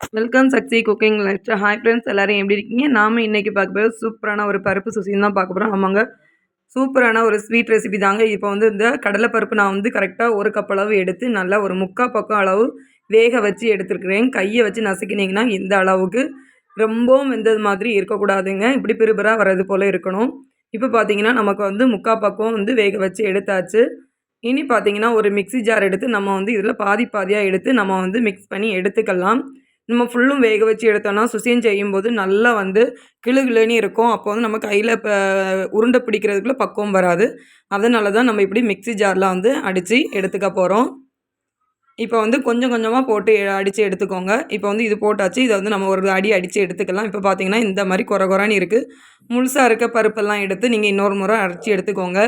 Welcome Sakthi cooking life. Hi friends எல்லாரும் எப்படி இருக்கீங்க? நாம் இன்னைக்கு பார்க்க போகிறது சூப்பரான ஒரு பருப்பு சுசின்னு தான் பார்க்க போகிறோம் ஆமாங்க. சூப்பரான ஒரு ஸ்வீட் ரெசிபி தாங்க. இப்போ வந்து இந்த கடலைப்பருப்பு நான் வந்து கரெக்டாக ஒரு கப் அளவு எடுத்து நல்லா ஒரு முக்கால் பக்கம் அளவு வேக வச்சு எடுத்துருக்குறேன். கையை வச்சு நசுக்கினீங்கன்னா இந்த அளவுக்கு ரொம்பவும் வெந்தது மாதிரி இருக்கக்கூடாதுங்க. இப்படி பிறுபிறாக வர்றது போல் இருக்கணும். இப்போ பார்த்தீங்கன்னா நமக்கு வந்து முக்கால் பக்கம் வந்து வேக வச்சு எடுத்தாச்சு. இனி பார்த்தீங்கன்னா ஒரு மிக்ஸி ஜார் எடுத்து நம்ம வந்து இதில் பாதி பாதியாக எடுத்து நம்ம வந்து மிக்ஸ் பண்ணி எடுத்துக்கலாம். நம்ம ஃபுல்லும் வேக வச்சு எடுத்தோம்னா சுசியம் செய்யும்போது நல்லா வந்து கிளு கிளுன்னு இருக்கும். அப்போ வந்து நம்ம கையில் இப்போ உருண்டை பிடிக்கிறதுக்குள்ளே பக்குவம் வராது. அதனால தான் நம்ம இப்படி மிக்ஸி ஜாரில் வந்து அடித்து எடுத்துக்க போகிறோம் இப்போ வந்து கொஞ்சம் கொஞ்சமாக போட்டு அடித்து எடுத்துக்கோங்க. இப்போ வந்து இது போட்டாச்சு. இதை வந்து நம்ம ஒரு அடி அடித்து எடுத்துக்கலாம். இப்போ பார்த்தீங்கன்னா இந்த மாதிரி குறை குறைன்னு இருக்குது முழுசாக இருக்க பருப்பெல்லாம் எடுத்து நீங்கள் இன்னொரு முறை அரைச்சி எடுத்துக்கோங்க.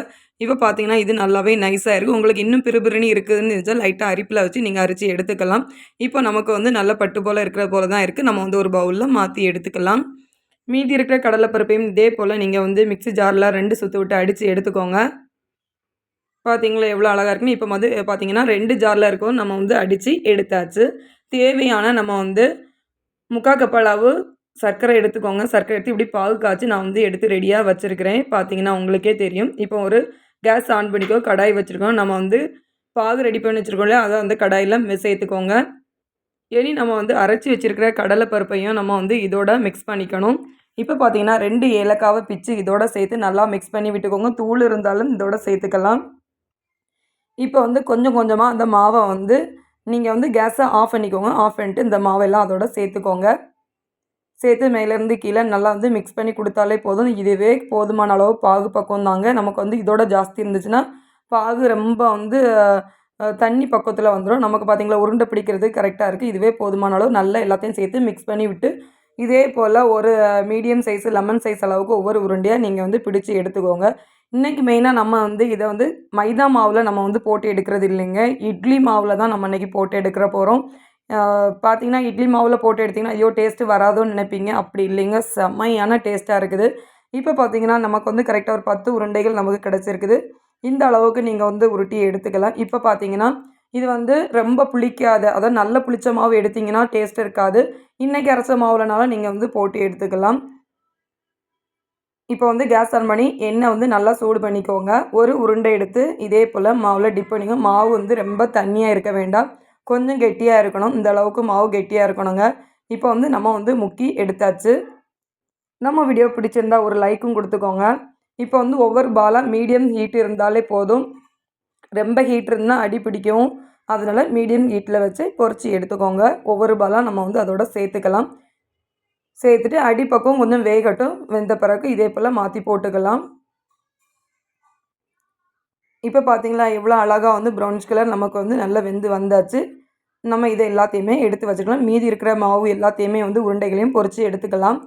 இப்போ பார்த்தீங்கன்னா இது நல்லாவே நைஸாக இருக்குது உங்களுக்கு இன்னும் பிறுபிறுன்னு இருக்குதுன்னு நினச்சா லைட்டாக அரிப்பில் வச்சு நீங்கள் அரிச்சு எடுத்துக்கலாம். இப்போ நமக்கு வந்து நல்ல பட்டு போல் இருக்கிற போல தான் இருக்குது நம்ம வந்து ஒரு பவுலில் மாற்றி எடுத்துக்கலாம். மீதி இருக்கிற கடலைப்பருப்பையும் இதே போல் நீங்கள் வந்து மிக்ஸி ஜாரில் ரெண்டு சுற்று விட்டு அடித்து எடுத்துக்கோங்க. பார்த்தீங்களா எவ்வளோ அழகாக இருக்குன்னு? இப்போ வந்து பார்த்தீங்கன்னா ரெண்டு ஜாரில் இருக்கும் நம்ம வந்து அடித்து எடுத்தாச்சு. தேவையான நம்ம வந்து முக்கா கப் அளவு சர்க்கரை எடுத்துக்கோங்க. சர்க்கரை எடுத்து இப்படி பாகு காய்ச்சி நான் வந்து எடுத்து ரெடியாக வச்சுருக்கிறேன். பார்த்தீங்கன்னா உங்களுக்கே தெரியும். இப்போ ஒரு கேஸ் ஆன் பண்ணிக்கோ கடாய் வச்சுருக்கோம். நம்ம வந்து பாகு ரெடி பண்ணி வச்சுருக்கோம் இல்லையா? அதை வந்து கடாயில் சேர்த்துக்கோங்க இனி நம்ம வந்து அரைச்சி வச்சுருக்கிற கடலைப்பருப்பையும் நம்ம வந்து இதோட மிக்ஸ் பண்ணிக்கணும். இப்போ பார்த்தீங்கன்னா ரெண்டு ஏலக்காவை பிச்சு இதோட சேர்த்து நல்லா மிக்ஸ் பண்ணி விட்டுக்கோங்க. தூள் இருந்தாலும் இதோட சேர்த்துக்கலாம். இப்போ வந்து கொஞ்சம் கொஞ்சமாக அந்த மாவை வந்து நீங்கள் வந்து கேஸை ஆஃப் பண்ணிக்கோங்க. ஆஃப் பண்ணிட்டு இந்த மாவெல்லாம் அதோட சேர்த்துக்கோங்க. சேர்த்து மேலேருந்து கீழே நல்லா வந்து மிக்ஸ் பண்ணி கொடுத்தாலே போதும். இதுவே போதுமான அளவு பாகு பக்கம் தாங்க. நமக்கு வந்து இதோட ஜாஸ்தி இருந்துச்சுன்னா பாகு ரொம்ப வந்து தண்ணி பக்கத்தில் வந்துடும் நமக்கு பார்த்திங்களா உருண்டை பிடிக்கிறது கரெக்டாக இருக்குது இதுவே போதுமான அளவு நல்லா எல்லாத்தையும் சேர்த்து மிக்ஸ் பண்ணி விட்டு இதே போல் ஒரு மீடியம் சைஸ் லெமன் சைஸ் அளவுக்கு ஒவ்வொரு உருண்டையாக நீங்கள் வந்து பிடிச்சி எடுத்துக்கோங்க. இன்றைக்கி மெயினாக நம்ம வந்து இதை வந்து மைதா மாவில் நம்ம வந்து போட்டு எடுக்கிறது இல்லைங்க. இட்லி மாவில் தான் நம்ம இன்றைக்கி போட்டு எடுக்கிற போகிறோம் பார்த்தீங்கன்னா இட்லி மாவில் போட்டு எடுத்திங்கன்னா ஐயோ டேஸ்ட்டு வராதோன்னு நினைப்பீங்க. அப்படி இல்லைங்க. செம்மையான டேஸ்ட்டாக இருக்குது. இப்போ பார்த்தீங்கன்னா நமக்கு வந்து கரெக்டாக ஒரு பத்து உருண்டைகள் நமக்கு கிடச்சிருக்குது. இந்த அளவுக்கு நீங்கள் வந்து உருட்டி எடுத்துக்கலாம். இப்போ பார்த்தீங்கன்னா இது வந்து ரொம்ப புளிக்காத அதாவது நல்ல புளிச்ச மாவு எடுத்திங்கன்னா டேஸ்ட் இருக்காது. இன்றைக்கி அரைச்ச மாவுலனால நீங்கள் வந்து போட்டு எடுத்துக்கலாம். இப்போ வந்து கேஸ் ஆன் பண்ணி எண்ணெய் வந்து நல்லா சூடு பண்ணிக்கோங்க. ஒரு உருண்டை எடுத்து இதே போல் மாவில் டிப் பண்ணிக்கோங்க. மாவு வந்து ரொம்ப தண்ணியாக இருக்க வேண்டாம். கொஞ்சம் கெட்டியாக இருக்கணும். இந்த அளவுக்கு மாவு கெட்டியாக இருக்கணுங்க. இப்போ வந்து நம்ம வந்து முக்கி எடுத்தாச்சு. நம்ம வீடியோ பிடிச்சிருந்தா ஒரு லைக்கும் கொடுத்துக்கோங்க. இப்போ வந்து ஒவ்வொரு பாலாக மீடியம் ஹீட் இருந்தாலே போதும். ரொம்ப ஹீட் இருந்தால் அடி பிடிக்கும். அதனால் மீடியம் ஹீட்டில் வச்சு பொறிச்சி எடுத்துக்கோங்க. ஒவ்வொரு பாலாக நம்ம வந்து அதோட சேர்த்துக்கலாம். சேர்த்துட்டு அடிப்பக்கம் கொஞ்சம் வேகட்டும். வெந்த பிறகு இதே போல் மாற்றி போட்டுக்கலாம். இப்போ பார்த்தீங்களா எவ்வளோ அழகாக வந்து ப்ரௌன்ஸ் கலர் நமக்கு வந்து நல்லா வெந்து வந்தாச்சு. நம்ம இதை எல்லாத்தையுமே எடுத்து வச்சுக்கலாம். மீதி இருக்கிற மாவு எல்லாத்தையுமே வந்து உருண்டைகளையும் பொறிச்சு எடுத்துக்கலாம்.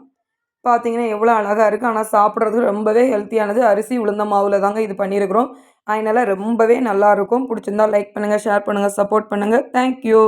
பார்த்தீங்கன்னா எவ்வளோ அழகாக இருக்குது ஆனால் சாப்பிட்றதுக்கு ரொம்பவே ஹெல்த்தியானது அரிசி உளுந்த மாவில் தாங்க இது பண்ணியிருக்கிறோம். அதனால் ரொம்பவே நல்லாயிருக்கும் பிடிச்சிருந்தா லைக் பண்ணுங்கள் ஷேர் பண்ணுங்கள் சப்போர்ட் பண்ணுங்கள் தேங்க்யூ